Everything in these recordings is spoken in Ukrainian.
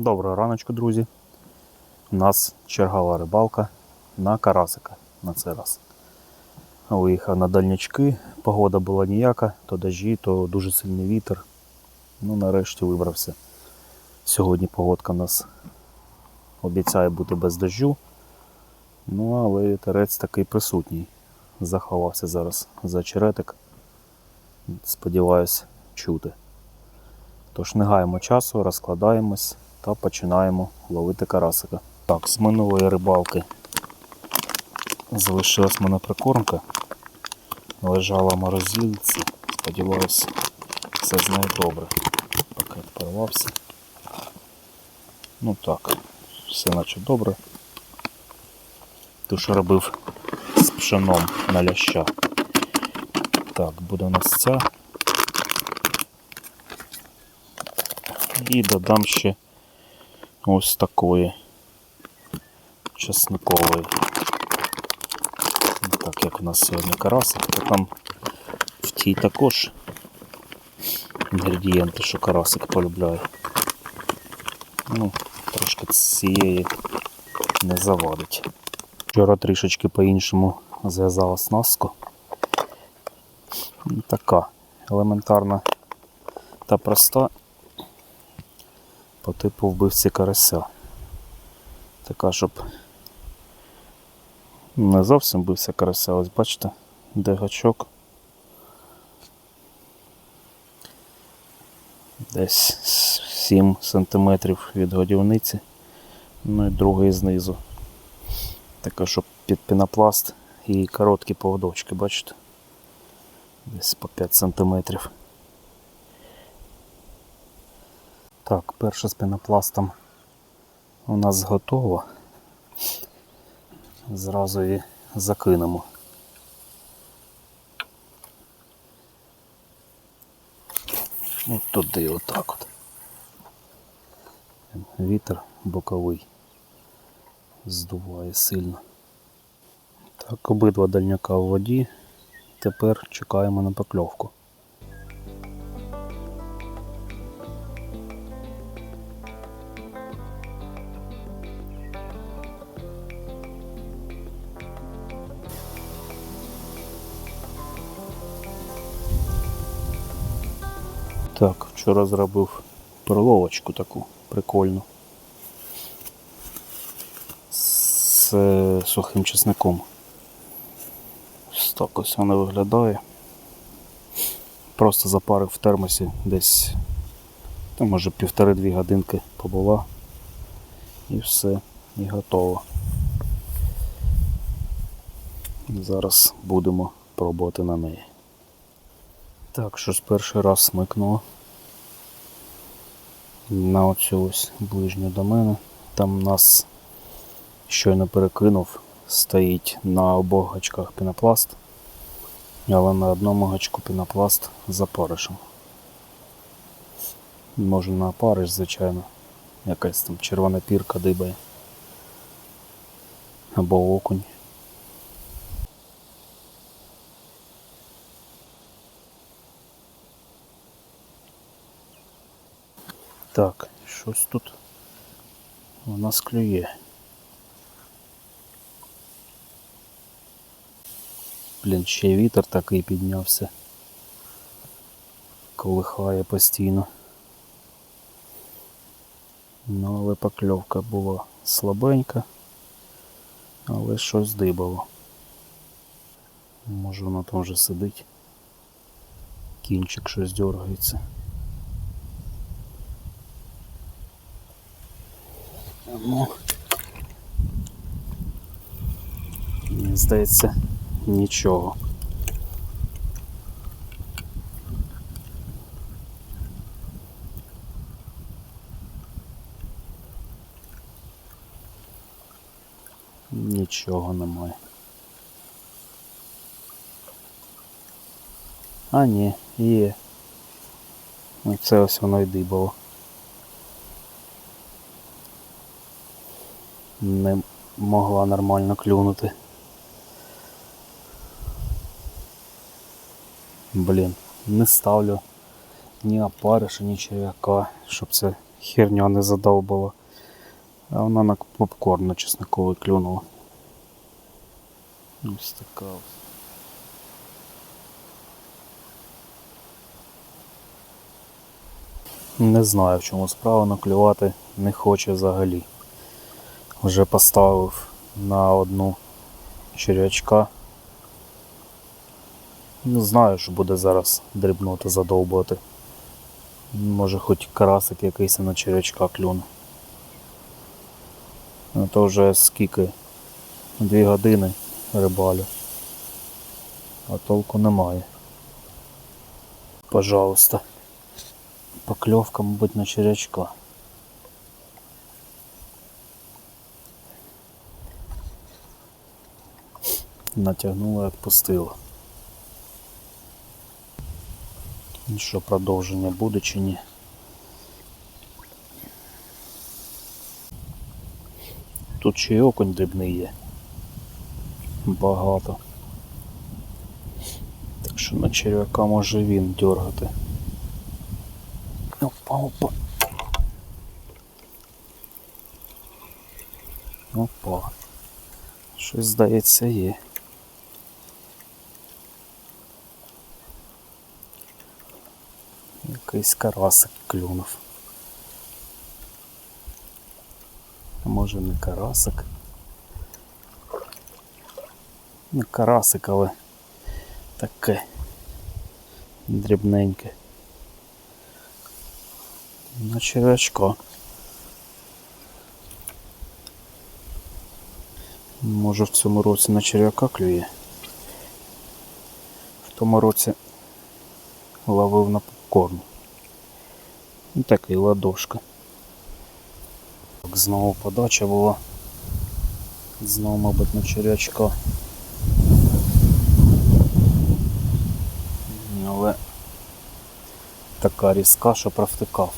Доброго раночку, друзі. У нас чергова рибалка на карасика на цей раз. Виїхав на дальнячки, погода була ніяка, то дожі, то дуже сильний вітер. Ну, нарешті вибрався. Сьогодні погодка нас обіцяє бути без дождю. Ну, але вітерець такий присутній. Заховався зараз за черетик. Сподіваюсь, чути. Тож не гаємо часу, розкладаємось та починаємо ловити карасика. Так, з минулої рибалки залишилась мене прикормка. Лежала в морозильці. Сподіваюсь, все з нею добре. Пакет порвався. Ну так, все наче добре. Ту, що робив з пшеном на ляща. Так, буде у нас ця. І додам ще ось такої чесникової. Так як у нас сьогодні карасик, то там в тій також інгредієнти, що карасик полюбляє. Ну, трошки цієї не завадить. Вчора трішечки по-іншому зв'язала снастку. Така елементарна та проста по типу вбивці карася. Така, щоб не зовсім вбився карася, ось бачите, де гачок. Десь 7 см від годівниці, ну і другий знизу. Така, щоб під пінопласт і короткі поводочки, бачите? Десь по 5 см. Так, перша з пінопластом у нас готова. Зразу її закинемо. От туди отак от. Вітер боковий. Здуває сильно. Так, обидва дальняка в воді. Тепер чекаємо на покльовку. Так, вчора зробив перловочку таку прикольну. З е, сухим чесником. Ось так ось вона виглядає. Просто запарив в термосі десь, та може півтори-дві годинки побула. І все, і готово. Зараз будемо пробувати на неї. Так, щось перший раз смикнуло на оцю ось ближню до мене. Там нас щойно перекинув, стоїть на обох гачках пінопласт, але на одному гачку пінопласт з опаришем. Може на опариш, звичайно, якась там червона пірка дибає. Або окунь. Так, щось тут у нас клює. Блін, ще й вітер такий піднявся. Колихає постійно. Ну, але покльовка була слабенька, але щось дибало. Може воно там вже сидить. Кінчик щось дергається. Ну, мені здається, нічого. Нічого немає. А ні, є. Оце ось воно й дибало. Не могла нормально клюнути. Блін, не ставлю ні опариша, ні черв'яка, щоб це херня не задовбала. А вона на попкорн на чесниковий клюнула. Ось така ось. Не знаю в чому справа, наклювати не хоче взагалі. Вже поставив на одну черв'ячка. Не знаю, що буде зараз дрібнота задовбувати. Може хоч карасик якийсь на черв'ячка клюне. А то вже скільки? Дві години рибалю. А толку немає. Пожалуйста. Покльовка, мабуть, на черв'ячка. Натягнула і відпустила. Ну Що продовження буде чи ні? Тут ще й окунь дрібний є. Багато. Так що на черв'яка може він дергати. Опа, опа. Опа. Щось здається є. Якийсь карасик клюнув. А може не карасик? Не карасик, але таке дрібненьке. На червячка. Може в цьому році на черв'яка клює. В тому році ловив на попкорн. І такий ладошка. Так, знову подача була. Знову, мабуть, на черв'ячка. Але така різка, що провтикав.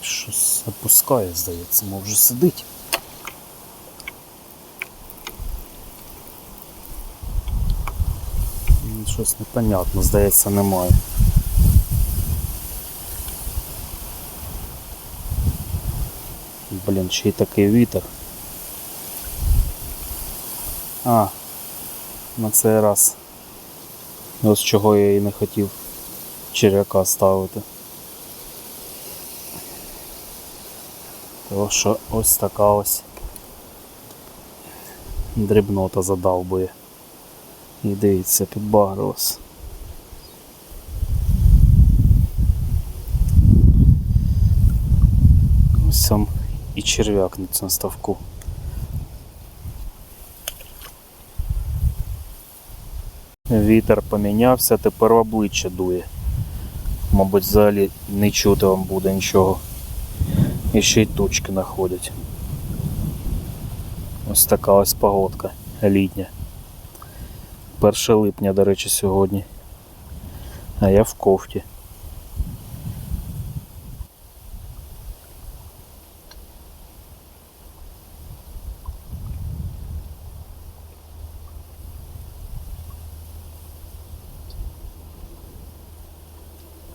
Щось опускає, здається, мов вже сидить. Щось непонятно, здається, немає. Блін, ще й такий вітер. А, на цей раз. Ось чого я і не хотів черв'яка ставити. Тому що ось така ось дрібнота задовбує. І дивіться, підбагрилось. Ось сам і черв'як на цьому ставку. Вітер помінявся, тепер обличчя дує. Мабуть, взагалі не чути вам буде нічого. І ще й тучки находять. Ось така ось погодка літня. 1 липня, до речі, сьогодні. А я в кофті.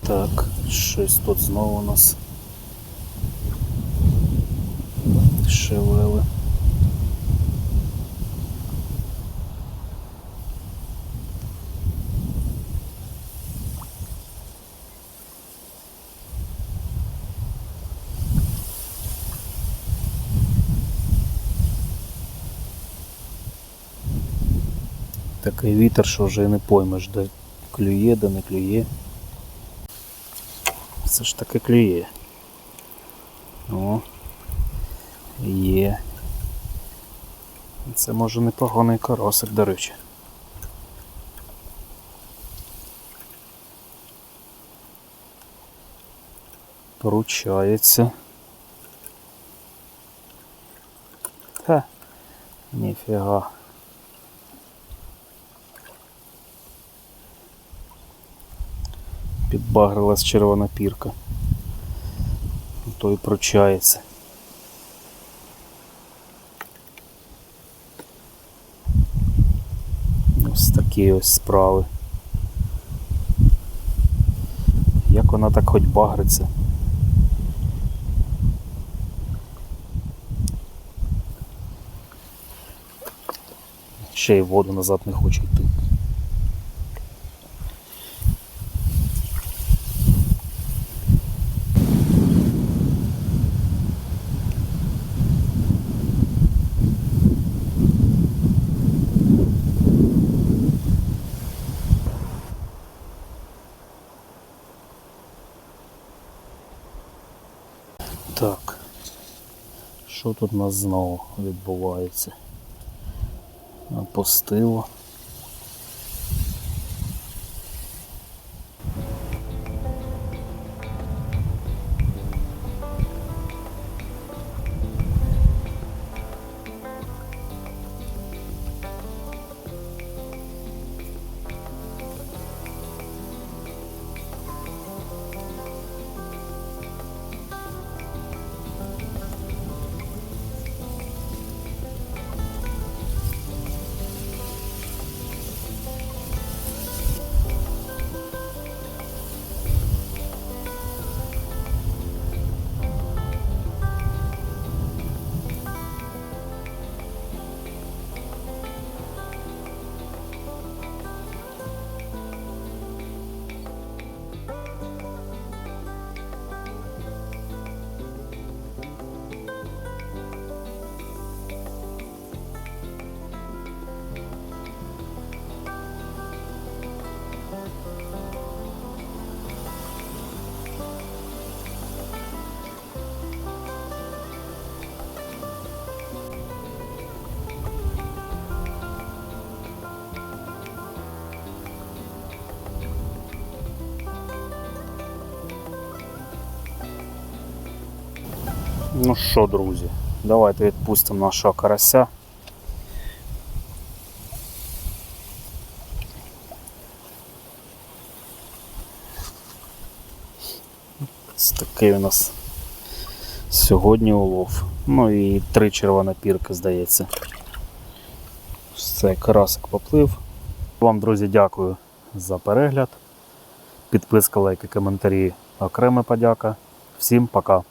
Так, щось тут знову у нас шевели. Такий вітер, що вже не поймеш, де клює, де не клює. Все ж таки клює. О, є. Це може непоганий карасик, до речі. Поручається. Та, ніфіга. підбагрилась червона пірка. Той і прочається. Ось такі ось справи. Як вона так хоч багриться? Ще й воду назад не хоче йти. Так. Що тут у нас знову відбувається? Опустило. Ну що, друзі, давайте відпустимо нашого карася. Ось такий у нас сьогодні улов. Ну і три червона пірки, здається. Все, карасик поплив. Вам, друзі, дякую за перегляд. Підписка, лайки, коментарі, окрема подяка. Всім пока.